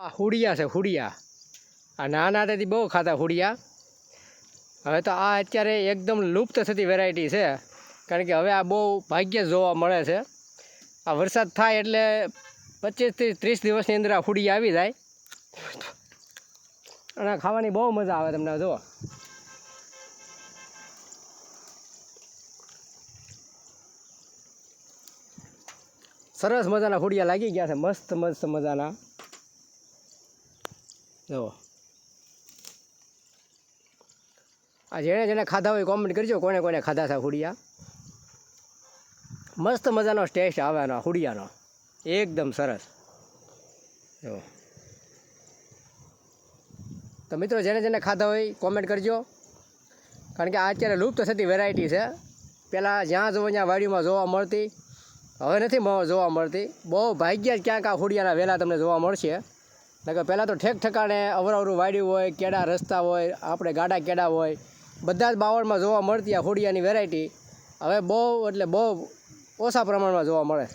આ હુડિયા છે, હુડિયા. આ નાના હતાથી બહુ ખાતા હુડિયા. હવે તો આ અત્યારે એકદમ લુપ્ત થતી વેરાયટી છે. કારણ કે હવે આ બહુ ભાગ્યે જોવા મળે છે. આ વરસાદ થાય એટલે પચીસથી ત્રીસ દિવસની અંદર આ હુડિયા આવી જાય. અને ખાવાની બહુ મજા આવે તમને, જુઓ. સરસ મજાના હુડિયા લાગી ગયા છે, મસ્ત મસ્ત મજાના. જુઓ આ જેણે જેણે ખાધા હોય કોમેન્ટ કરજો કોને કોને ખાધા છે હુડિયા. મસ્ત મજાનો ટેસ્ટ આવે એનો, હુડિયાનો. એકદમ સરસ. જો તો મિત્રો, જેને જેને ખાધા હોય કોમેન્ટ કરજો. કારણ કે આ અત્યારે લુપ્ત થતી વેરાયટી છે. પહેલાં જ્યાં જોવો ત્યાં વાડીમાં જોવા મળતી, હવે નથી જોવા મળતી. બહુ ભાગ્ય જ ક્યાંક આ હુડિયાના વેલા તમને જોવા મળશે. નકર પહેલાં તો ઠેક ઠેકાણે અવરવરું વાડ્યું હોય, કેડા રસ્તા હોય, આપણે ગાડા કેડા હોય, બધા જ બાવળમાં જોવા મળતી આ હોડિયાની વેરાયટી હવે બહુ એટલે બહુ ઓછા પ્રમાણમાં જોવા મળે.